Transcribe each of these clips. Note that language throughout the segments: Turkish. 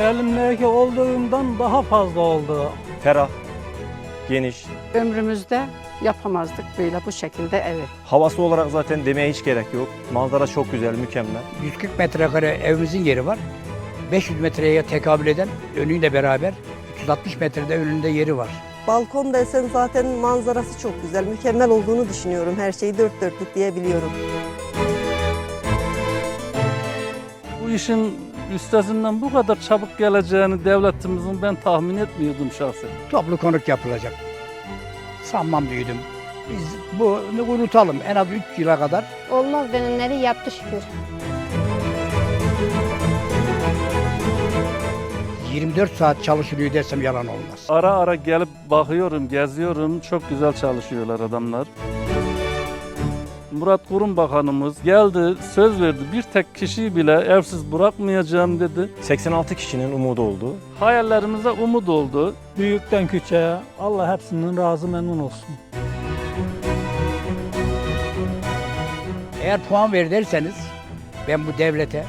elimdeki olduğundan daha fazla oldu. Ferah, geniş. Ömrümüzde yapamazdık böyle bu şekilde evi. Havası olarak zaten demeye hiç gerek yok. Manzara çok güzel, mükemmel. 140 metrekare evimizin yeri var. 500 metreye tekabül eden önüyle beraber 360 metrede önünde yeri var. Balkon desen zaten manzarası çok güzel, mükemmel olduğunu düşünüyorum. Her şeyi dört dörtlük diyebiliyorum. Bu işin üstesinden bu kadar çabuk geleceğini devletimizin ben tahmin etmiyordum şahsen. Toplu konut yapılacak. Sanmam duydum. Biz bunu unutalım en az 3 yıla kadar. Olmaz denenleri yaptı şükür. 24 saat çalışılıyor desem yalan olmaz. Ara ara gelip bakıyorum, geziyorum. Çok güzel çalışıyorlar adamlar. Murat Kurum Bakanımız geldi, söz verdi. Bir tek kişiyi bile evsiz bırakmayacağım dedi. 86 kişinin umudu oldu. Hayallerimize umut oldu. Büyükten küçüğe Allah hepsinden razı memnun olsun. Eğer puan ver derseniz ben bu devlete,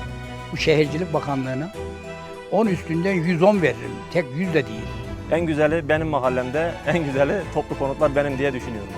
bu şehircilik bakanlığına 10 üstünden 110 veririm. Tek 100 de değil. En güzeli benim mahallemde, en güzeli toplu konutlar benim diye düşünüyorum.